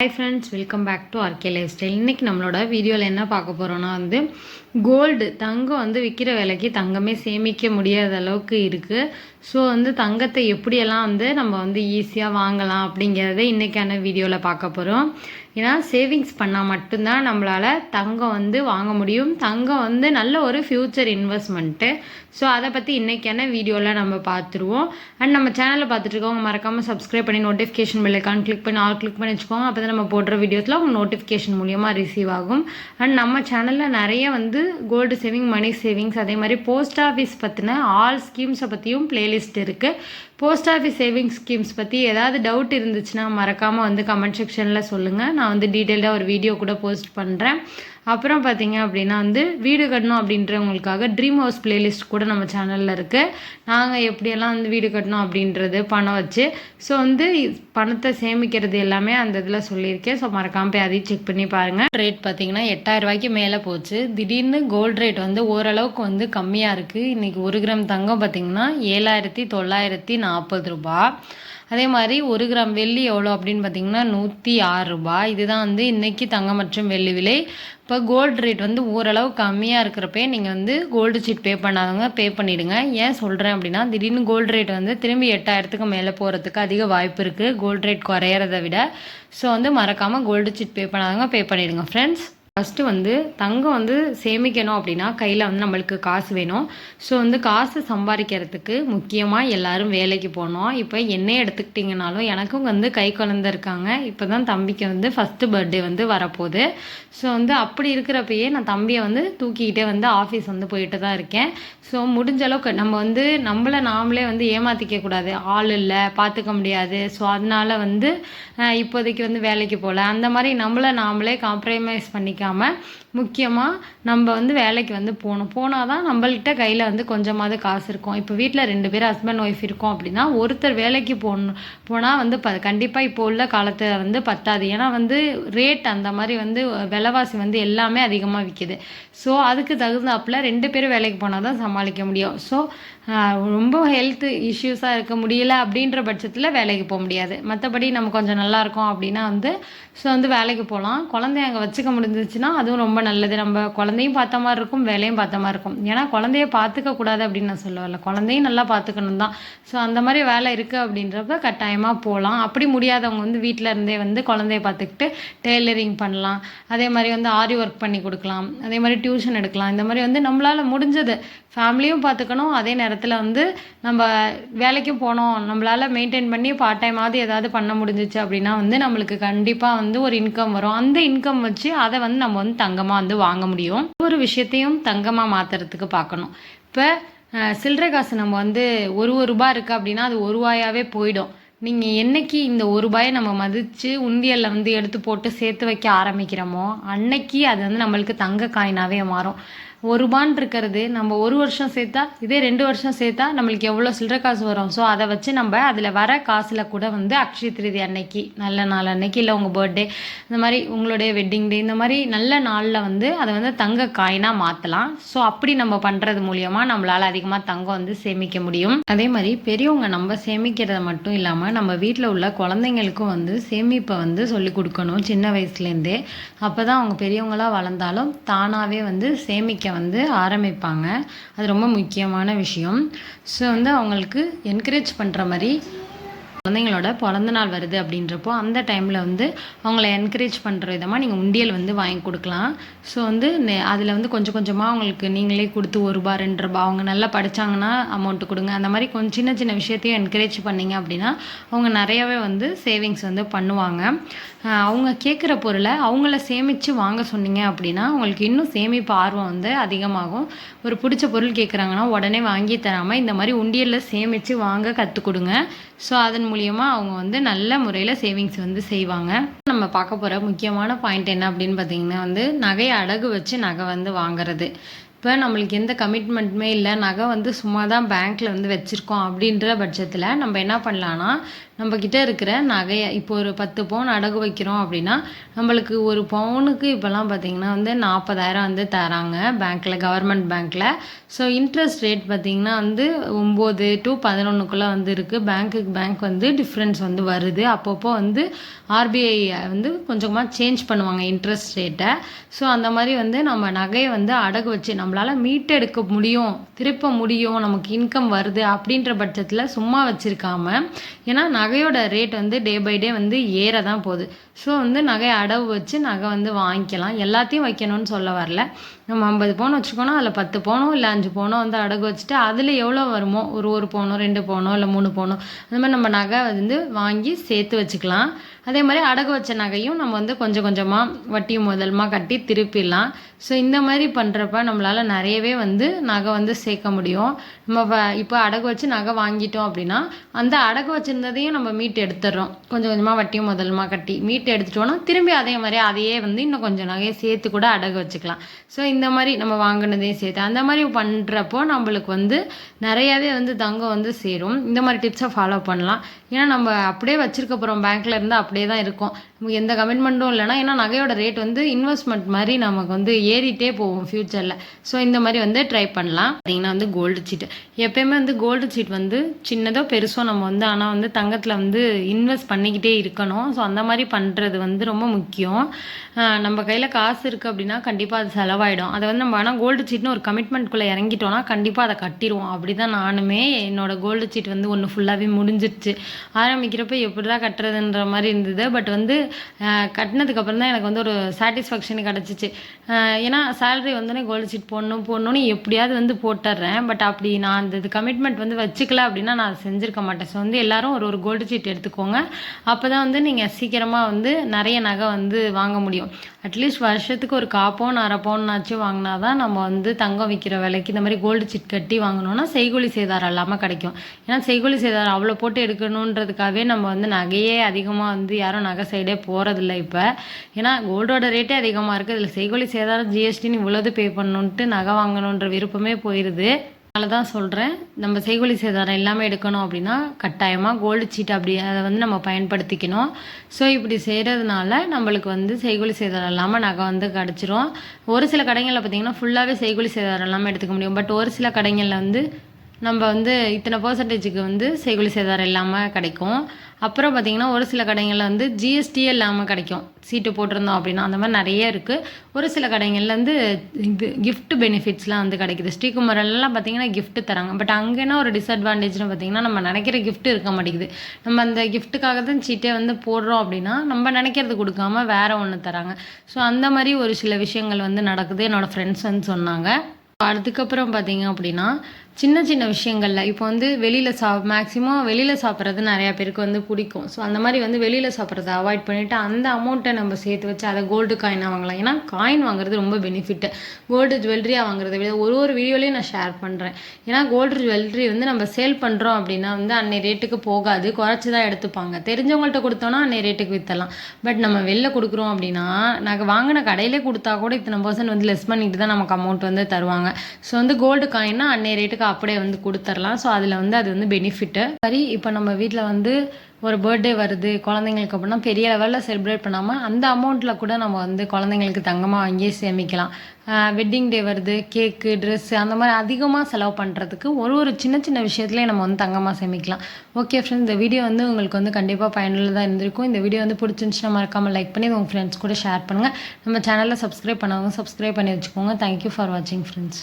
Hi friends welcome back to RK life style இன்றைக்கி நம்மளோட வீடியோவில் என்ன பார்க்க போகிறோன்னா வந்து கோல்டு தங்கம் வந்து விற்கிற விலைக்கு தங்கமே சேமிக்க முடியாத அளவுக்கு இருக்குது ஸோ வந்து தங்கத்தை எப்படியெல்லாம் வந்து நம்ம வந்து ஈஸியாக வாங்கலாம் அப்படிங்கிறத இன்றைக்கான வீடியோவில் பார்க்க போகிறோம் ஏன்னா சேவிங்ஸ் பண்ணால் மட்டும்தான் நம்மளால் தங்கம் வந்து வாங்க முடியும். தங்கம் வந்து நல்ல ஒரு ஃப்யூச்சர் இன்வெஸ்ட்மெண்ட்டு ஸோ அதை பற்றி இன்றைக்கான வீடியோவில் நம்ம பார்த்துருவோம். அண்ட் நம்ம சேனலில் பார்த்துட்ருக்கோங்க மறக்காமல் சப்ஸ்கிரைப் பண்ணி நோட்டிஃபிகேஷன் பெல்லைக்கான் கிளிக் பண்ணி ஆல் கிளிக் பண்ணி வச்சுக்கோங்க. அப்போ தான் நம்ம போடுற வீடியோஸில் உங்கள் நோட்டிஃபிகேஷன் மூலியமாக ரிசீவ் ஆகும். அண்ட் நம்ம சேனலில் நிறைய வந்து கோல்டு சேவிங் மணி சேவிங்ஸ் அதே மாதிரி போஸ்ட் ஆஃபீஸ் பற்றின ஆல் ஸ்கீம்ஸை பற்றியும் ப்ளே பிளேலிஸ்ட் இருக்குது போஸ்ட் ஆஃபீஸ் சேவிங்ஸ் ஸ்கீம்ஸ் பற்றி ஏதாவது டவுட் இருந்துச்சுன்னா மறக்காமல் வந்து கமெண்ட் செக்ஷனில் சொல்லுங்கள் நான் வந்து டீட்டெயில்டாக ஒரு வீடியோ கூட போஸ்ட் பண்ணுறேன் அப்புறம் பார்த்தீங்க அப்படின்னா வந்து வீடு கட்டணும் அப்படின்றவங்களுக்காக ட்ரீம் ஹவுஸ் பிளேலிஸ்ட் கூட நம்ம சேனலில் இருக்குது நாங்கள் எப்படியெல்லாம் வந்து வீடு கட்டணும் அப்படின்றது பணம் வச்சு ஸோ வந்து பணத்தை சேமிக்கிறது எல்லாமே அந்த இதில் சொல்லியிருக்கேன். ஸோ மறக்காமல் போய் அதையும் செக் பண்ணி பாருங்கள் ரேட் பார்த்தீங்கன்னா எட்டாயிரம் ரூபாய்க்கு மேலே போச்சு. திடீர்னு கோல்டு ரேட் வந்து ஓரளவுக்கு வந்து கம்மியாக இருக்குது இன்றைக்கி ஒரு கிராம் தங்கம் பார்த்தீங்கன்னா ஏழாயிரத்தி தொள்ளாயிரத்தி நாற்பது ரூபாய் அதே மாதிரி ஒரு கிராம் வெள்ளி எவ்வளோ அப்படின்னு பார்த்தீங்கன்னா நூற்றி ஆறு ரூபாய். இதுதான் வந்து இன்றைக்கி தங்கம் மற்றும் வெள்ளி விலை. இப்போ கோல்டு ரேட் வந்து ஓரளவு கம்மியாக இருக்கிறப்பே நீங்கள் வந்து கோல்டு சீட் பே பண்ணாதவங்க பே பண்ணிவிடுங்க ஏன் சொல்கிறேன் அப்படின்னா திடீர்னு கோல்டு ரேட் வந்து திரும்பி எட்டாயிரத்துக்கு மேலே போகிறதுக்கு அதிக வாய்ப்பு இருக்குது கோல்டு ரேட் குறையிறத விட. ஸோ வந்து மறக்காமல் கோல்டு சீட் பே பண்ணாதவங்க பே பண்ணிவிடுங்க ஃப்ரெண்ட்ஸ் ஃபஸ்ட்டு வந்து தங்கம் வந்து சேமிக்கணும் அப்படின்னா கையில் வந்து நம்மளுக்கு காசு வேணும். ஸோ வந்து காசு சம்பாதிக்கிறதுக்கு முக்கியமாக எல்லாரும் வேலைக்கு போகணும். இப்போ என்னையே எடுத்துக்கிட்டிங்கனாலும் எனக்கும் வந்து கை குழந்த இருக்காங்க. இப்போ தான் தம்பிக்கு வந்து ஃபஸ்ட்டு பர்த்டே வந்து வரப்போகுது. ஸோ வந்து அப்படி இருக்கிறப்பயே நான் தம்பியை வந்து தூக்கிக்கிட்டே வந்து ஆஃபீஸ் வந்து போயிட்டு தான் இருக்கேன். ஸோ முடிஞ்ச அளவுக்கு நம்ம வந்து நம்மளை நாமளே வந்து ஏமாற்றிக்க கூடாது. ஆள் இல்லை பார்த்துக்க முடியாது. ஸோ அதனால வந்து இப்போதைக்கு வந்து வேலைக்கு போகல. அந்த மாதிரி நம்மளை நாமளே காம்ப்ரமைஸ் பண்ணிக்க நினைக்காம முக்கியமாக நம்ம வந்து வேலைக்கு வந்து போகணும். போனால் தான் நம்மள்கிட்ட கையில் வந்து கொஞ்சமாவது காசு இருக்கும். இப்போ வீட்டில் ரெண்டு பேர் ஹஸ்பண்ட் ஒய்ஃப் இருக்கோம் அப்படின்னா ஒருத்தர் வேலைக்கு போகணும். போனால் வந்து ப கண்டிப்பாக இப்போ உள்ள காலத்தில் வந்து பத்தாது. ஏன்னா வந்து ரேட் அந்த மாதிரி வந்து விலைவாசி வந்து எல்லாமே அதிகமாக விற்கிது ஸோ அதுக்கு தகுந்தாப்பில் ரெண்டு பேரும் வேலைக்கு போனால் தான் சமாளிக்க முடியும். ஸோ ரொம்ப ஹெல்த் இஷ்யூஸாக இருக்க முடியல அப்படின்ற பட்சத்தில் வேலைக்கு போக முடியாது. மற்றபடி நம்ம கொஞ்சம் நல்லா இருக்கோம் அப்படின்னா வந்து ஸோ வந்து வேலைக்கு போகலாம். குழந்தைய அங்கே வச்சுக்க முடிஞ்சிச்சு இருந்துச்சுன்னா அதுவும் ரொம்ப நல்லது. நம்ம குழந்தையும் பார்த்த மாதிரி இருக்கும் வேலையும் பார்த்த மாதிரி இருக்கும். ஏன்னா குழந்தைய பார்த்துக்க கூடாது அப்படின்னு நான் சொல்ல குழந்தையும் நல்லா பார்த்துக்கணும் தான். ஸோ அந்த மாதிரி வேலை இருக்குது அப்படின்றப்ப கட்டாயமாக போகலாம் அப்படி முடியாதவங்க வந்து வீட்டில் இருந்தே வந்து குழந்தைய பார்த்துக்கிட்டு டெய்லரிங் பண்ணலாம். அதே மாதிரி வந்து ஆரி ஒர்க் பண்ணி கொடுக்கலாம். அதே மாதிரி டியூஷன் எடுக்கலாம். இந்த மாதிரி வந்து நம்மளால் முடிஞ்சது ஃபேமிலியும் பார்த்துக்கணும் அதே நேரத்தில் வந்து நம்ம வேலைக்கும் போனோம். நம்மளால் மெயின்டைன் பண்ணி பார்ட் டைமாவது ஏதாவது பண்ண முடிஞ்சிச்சு அப்படின்னா வந்து நம்மளுக்கு கண்டிப்பாக வந்து ஒரு இன்கம் வரும். அந்த இன்கம் வச்சு அதை வந்து நம்ம வந்து தங்கமாக வந்து வாங்க முடியும். ஒரு விஷயத்தையும் தங்கமாக மாற்றுறதுக்கு பார்க்கணும் இப்போ சில்லறை காசு நம்ம வந்து ஒரு ஒரு ரூபா இருக்குது அப்படின்னா அது ஒரு ரூபாயாவே போயிடும். நீங்கள் என்னைக்கு இந்த ஒரு ரூபாயை நம்ம மதித்து உண்டியலில் வந்து எடுத்து போட்டு சேர்த்து வைக்க ஆரம்பிக்கிறோமோ அன்னைக்கு அது வந்து நம்மளுக்கு தங்க காயினாகவே மாறும். ஒரு ரூபான் இருக்கிறது நம்ம ஒரு வருஷம் சேர்த்தா இதே ரெண்டு வருஷம் சேர்த்தா நம்மளுக்கு எவ்வளோ சில்லற காசு வரும். ஸோ அதை வச்சு நம்ம அதில் வர காசில் கூட வந்து அக்ஷய திருதி அன்னைக்கு நல்ல நாள் அன்னைக்கு இல்லை உங்கள் பர்த்டே இந்த மாதிரி உங்களுடைய வெட்டிங் டே இந்த மாதிரி நல்ல நாளில் வந்து அதை வந்து தங்க காயினாக மாற்றலாம் ஸோ அப்படி நம்ம பண்ணுறது மூலியமாக நம்மளால் அதிகமாக தங்கம் வந்து சேமிக்க முடியும். அதே மாதிரி பெரியவங்க நம்ம சேமிக்கிறத மட்டும் இல்லாமல் நம்ம வீட்டில் உள்ள குழந்தைங்களுக்கும் வந்து சேமிப்பை வந்து சொல்லி கொடுக்கணும் சின்ன வயசுலேருந்தே. அப்போ தான் அவங்க பெரியவங்களாக வளர்ந்தாலும் தானாகவே வந்து சேமிக்க வந்து ஆரம்பிப்பாங்க. அது ரொம்ப முக்கியமான விஷயம். ஸோ வந்து அவங்களுக்கு என்கரேஜ் பண்ணுற மாதிரி குழந்தைங்களோட பிறந்த நாள் வருது அப்படின்றப்போ அந்த டைமில் வந்து அவங்கள என்கரேஜ் பண்ணுற விதமாக நீங்கள் உண்டியல் வந்து வாங்கி கொடுக்கலாம். ஸோ வந்து அதில் வந்து கொஞ்சம் கொஞ்சமாக அவங்களுக்கு நீங்களே கொடுத்து ஒரு ரூபா ரெண்டு ரூபா அவங்க நல்லா படித்தாங்கன்னா அமௌண்ட்டு கொடுங்க. அந்த மாதிரி கொஞ்சம் சின்ன சின்ன விஷயத்தையும் என்கரேஜ் பண்ணிங்க அப்படின்னா அவங்க நிறையாவே வந்து சேவிங்ஸ் வந்து பண்ணுவாங்க. அவங்க கேட்குற பொருளை அவங்கள சேமித்து வாங்க சொன்னீங்க அப்படின்னா அவங்களுக்கு இன்னும் சேமிப்பு ஆர்வம் வந்து அதிகமாகும். ஒரு பிடிச்ச பொருள் கேட்குறாங்கன்னா உடனே வாங்கி தராமல் இந்த மாதிரி உண்டியலில் சேமித்து வாங்க கற்றுக் கொடுங்க. ஸோ அதன் மூலியமாக அவங்க வந்து நல்ல முறையில் சேவிங்ஸ் வந்து செய்வாங்க. நம்ம பார்க்க போகிற முக்கியமான பாயிண்ட் என்ன அப்படின்னு பார்த்தீங்கன்னா வந்து நகையை அடகு வச்சு நகை வந்து வாங்குறது. இப்போ நம்மளுக்கு எந்த கமிட்மெண்ட்டுமே இல்லை. நகை வந்து சும்மா தான் பேங்க்கில் வந்து வச்சுருக்கோம் அப்படின்ற பட்சத்தில் நம்ம என்ன பண்ணலான்னா நம்மக்கிட்ட இருக்கிற நகையை இப்போ ஒரு பத்து பவுன் அடகு வைக்கிறோம் அப்படின்னா நம்மளுக்கு ஒரு பவுனுக்கு இப்போல்லாம் பார்த்தீங்கன்னா வந்து நாற்பதாயிரம் வந்து தராங்க பேங்க்கில் கவர்மெண்ட் பேங்க்கில் ஸோ இன்ட்ரெஸ்ட் ரேட் பார்த்திங்கன்னா வந்து ஒம்பது டு பதினொன்றுக்குள்ளே வந்து இருக்குது பேங்க்குக்கு பேங்க் வந்து டிஃப்ரென்ஸ் வந்து வருது. அப்பப்போ வந்து ஆர்பிஐ வந்து கொஞ்சமாக சேஞ்ச் பண்ணுவாங்க இன்ட்ரெஸ்ட் ரேட்டை ஸோ அந்த மாதிரி வந்து நம்ம நகையை வந்து அடகு வச்சு நம்மளால் மீட்டெடுக்க முடியும் திருப்ப முடியும் நமக்கு இன்கம் வருது அப்படின்ற பட்சத்தில் சும்மா வச்சுருக்காம ஏன்னா நகையோட ரேட் வந்து டே பை டே வந்து ஏற தான் போகுது. ஸோ வந்து நகையை அடவு வச்சு நகை வந்து வாங்கிக்கலாம். எல்லாத்தையும் வைக்கணும்னு சொல்ல வரல. நம்ம ஐம்பது பவுன் வச்சுக்கோனா அதில் பத்து பவுனோ இல்லை அஞ்சு பவுனோ வந்து அடகு வச்சுட்டு அதில் எவ்வளோ வருமோ? ஒரு ஒரு பவுனோ ரெண்டு பவுனோ இல்லை மூணு பவுனோ? அந்த மாதிரி நம்ம நகை வந்து வாங்கி சேர்த்து வச்சுக்கலாம். அதே மாதிரி அடகு வச்ச நகையும் நம்ம வந்து கொஞ்சம் கொஞ்சமாக வட்டி முதலமாக கட்டி திருப்பிடலாம். ஸோ இந்த மாதிரி பண்ணுறப்ப நம்மளால் நிறையவே வந்து நகை வந்து சேர்க்க முடியும். நம்ம இப்போ அடகு வச்சு நகை வாங்கிட்டோம் அப்படின்னா அந்த அடகு வச்சுருந்ததையும் நம்ம மீட்டு எடுத்துடுறோம். கொஞ்சம் கொஞ்சமாக வட்டியும் முதலமாக கட்டி மீட்டு எடுத்துட்டோன்னா திரும்பி அதே மாதிரி அதையே வந்து இன்னும் கொஞ்சம் நகையை சேர்த்து கூட அடகு வச்சுக்கலாம். ஸோ இந்த மாதிரி நம்ம வாங்கினதையும் சேர்த்து அந்த மாதிரி பண்ணுறப்போ நம்மளுக்கு வந்து நிறையாவே வந்து தங்கம் வந்து சேரும். இந்த மாதிரி டிப்ஸை ஃபாலோ பண்ணலாம். ஏன்னா நம்ம அப்படியே வச்சிருக்க போகிறோம் பேங்க்கில் இருந்து அப்படியே தான் இருக்கும். நமக்கு எந்த கமிட்மெண்ட்டும் இல்லைனா ஏன்னா நகையோட ரேட் வந்து இன்வெஸ்ட்மெண்ட் மாதிரி நமக்கு வந்து ஏறிட்டே போகும் ஃப்யூச்சரில் ஸோ இந்த மாதிரி வந்து ட்ரை பண்ணலாம். பார்த்திங்கன்னா வந்து கோல்டு சீட்டு எப்பயுமே வந்து கோல்டு சீட் வந்து சின்னதோ பெருசோ நம்ம வந்து ஆனால் வந்து தங்கத்தில் வந்து இன்வெஸ்ட் பண்ணிக்கிட்டே இருக்கணும். ஸோ அந்த மாதிரி பண்ணுறது வந்து ரொம்ப முக்கியம். நம்ம கையில் காசு இருக்குது அப்படின்னா கண்டிப்பாக அது செலவாயிடும். அதை வந்து நம்ம ஆனால் கோல்டு சீட்னு ஒரு கமிட்மெண்ட்குள்ளே இறங்கிட்டோம்னா கண்டிப்பாக அதை கட்டிடுவோம். அப்படி தான் நானுமே என்னோட கோல்டு சீட் வந்து ஒன்று ஃபுல்லாகவே முடிஞ்சிருச்சு. ஆரம்பிக்கிறப்ப எப்படி தான் கட்டுறதுன்ற மாதிரி இருந்தது. பட் வந்து கட்டினதுக்கப்புறம் தான் எனக்கு வந்து ஒரு சாட்டிஸ்ஃபேக்ஷன் கிடச்சிச்சு. ஏன்னா சேலரி வந்தோடனே கோல்டு சீட் போடணும் போடணும்னு எப்படியாவது வந்து போட்டுடுறேன். பட் அப்படி நான் அந்த இது கமிட்மெண்ட் வந்து வச்சுக்கல அப்படின்னா நான் அதை செஞ்சுருக்க மாட்டேன். ஸோ வந்து எல்லாரும் ஒரு ஒரு கோல்டு சீட் எடுத்துக்கோங்க. அப்போ தான் வந்து நீங்கள் சீக்கிரமாக வந்து நிறைய நகை வந்து வாங்க முடியும். அட்லீஸ்ட் வருஷத்துக்கு ஒரு காப்போன் அரை பவுன்னாச்சும் வாங்கினா தான் நம்ம வந்து தங்கம் விற்கிற விலைக்கு இந்த மாதிரி கோல்டு சிட் கட்டி வாங்கினோன்னா செய்கூலி சேதாரம் இல்லாமல் கிடைக்கும். ஏன்னா செய்கூலி சேதாரம் அவ்வளோ போட்டு எடுக்கணுன்றதுக்காகவே நம்ம வந்து நகையே அதிகமாக வந்து யாரும் நகை சைடே போகிறதில்ல இப்போ. ஏன்னா கோல்டோட ரேட்டே அதிகமாக இருக்குது இதில் செய்கூலி சேதாரம் ஜிஎஸ்டின்னு இவ்வளோது பே பண்ணணுன்ட்டு நகை வாங்கணுன்ற விருப்பமே போயிடுது அதனால தான் சொல்கிறேன் நம்ம செய்கொலி சேதாரம் எல்லாமே எடுக்கணும் அப்படின்னா கட்டாயமாக கோல்டு சீட் அப்படி அதை வந்து நம்ம பயன்படுத்திக்கணும். ஸோ இப்படி செய்கிறதுனால நம்மளுக்கு வந்து செய்கொலி சேதாரம் இல்லாமல் நகை வந்து கிடச்சிரும். ஒரு சில கடைகளில் பார்த்திங்கன்னா ஃபுல்லாகவே செய்கொலி சேதாரம் இல்லாமல் எடுத்துக்க முடியும். பட் ஒரு சில கடைகளில் வந்து நம்ம வந்து இத்தனை பர்சன்டேஜுக்கு வந்து செய்கொலி சேதாரம் இல்லாமல் கிடைக்கும். அப்புறம் பார்த்திங்கன்னா ஒரு சில கடைகளில் வந்து ஜிஎஸ்டியே இல்லாமல் கிடைக்கும். சீட்டு போட்டிருந்தோம் அப்படின்னா அந்த மாதிரி நிறைய இருக்குது ஒரு சில கடைகளில் வந்து இது கிஃப்ட் பெனிஃபிட்ஸ்லாம் வந்து கிடைக்குது. ஸ்ரீகுமரெல்லாம் பார்த்திங்கன்னா கிஃப்ட் தராங்க. பட் அங்கேனா ஒரு டிஸ்அட்வான்டேஜ்னு பார்த்திங்கன்னா நம்ம நினைக்கிற கிஃப்ட் இருக்க மாட்டேங்குது. நம்ம அந்த கிஃப்ட்டுக்காக தான் சீட்டே வந்து போடுறோம் அப்படின்னா நம்ம நினைக்கிறது கொடுக்காம வேறு ஒன்று தராங்க. ஸோ அந்த மாதிரி ஒரு சில விஷயங்கள் வந்து நடக்குது. என்னோடய ஃப்ரெண்ட்ஸ் வந்து சொன்னாங்க. அதுக்கப்புறம் பார்த்திங்க அப்படின்னா சின்ன சின்ன விஷயங்களில். இப்போ வந்து வெளியில் சா மேக்ஸிமம் வெளியில் சாப்பிட்றது நிறையா பேருக்கு வந்து பிடிக்கும். ஸோ அந்த மாதிரி வந்து வெளியில் சாப்பிட்றத அவாய்ட் பண்ணிவிட்டு அந்த அமௌண்ட்டை நம்ம சேர்த்து வச்சு அதை கோல்டு காயினாக வாங்கலாம். ஏன்னா காயின் வாங்குறது ரொம்ப பெனிஃபிட்டு கோல்டு ஜுவல்லரியாக வாங்குறத விட ஒரு ஒரு வீடியோலையும் நான் ஷேர் பண்ணுறேன் ஏன்னா கோல்டு ஜுவல்லரி வந்து நம்ம சேல் பண்ணுறோம் அப்படின்னா வந்து அன்னை ரேட்டுக்கு போகாது. குறைச்சி தான் எடுத்துப்பாங்க. தெரிஞ்சவங்கள்ட்ட கொடுத்தோன்னா அன்னை ரேட்டுக்கு விற்றலாம் பட் நம்ம வெளில கொடுக்குறோம் அப்படின்னா நாங்கள் வாங்கின கடையிலே கொடுத்தா கூட இத்தனை பர்சன்ட் வந்து லெஸ் பண்ணிட்டு தான் நமக்கு அமௌண்ட் வந்து தருவாங்க. ஸோ வந்து கோல்டு காயின்னா அன்னை ரேட்டுக்கு அப்படியே வந்து கொடுத்துர்லாம். ஸோ அதில் வந்து அது வந்து பெனிஃபிட்டு சரி இப்போ நம்ம வீட்டில் வந்து ஒரு பர்த்டே வருது குழந்தைங்களுக்கு அப்படின்னா பெரிய லெவலில் செலிப்ரேட் பண்ணாமல் அந்த அமௌண்ட்டில் கூட நம்ம வந்து குழந்தைங்களுக்கு தங்கமாக வாங்கி சேமிக்கலாம். வெட்டிங் டே வருது கேக்கு ட்ரெஸ்ஸு அந்த மாதிரி அதிகமாக செலவு பண்ணுறதுக்கு ஒரு ஒரு சின்ன சின்ன விஷயத்துலேயே நம்ம வந்து தங்கமாக சேமிக்கலாம். ஓகே ஃப்ரெண்ட்ஸ் இந்த வீடியோ வந்து உங்களுக்கு வந்து கண்டிப்பாக பயனுள்ளதாக இருந்திருக்கும். இந்த வீடியோ வந்து பிடிச்சிருந்துச்சுன்னா மறக்காமல் லைக் பண்ணி உங்கள் ஃப்ரெண்ட்ஸ் கூட ஷேர் பண்ணுங்கள் நம்ம சேனலில் சப்ஸ்கிரைப் பண்ணவங்க சப்ஸ்கிரைப் பண்ணி வச்சுக்கோங்க. தேங்க்யூ ஃபார் வாட்சிங் ஃப்ரெண்ட்ஸ்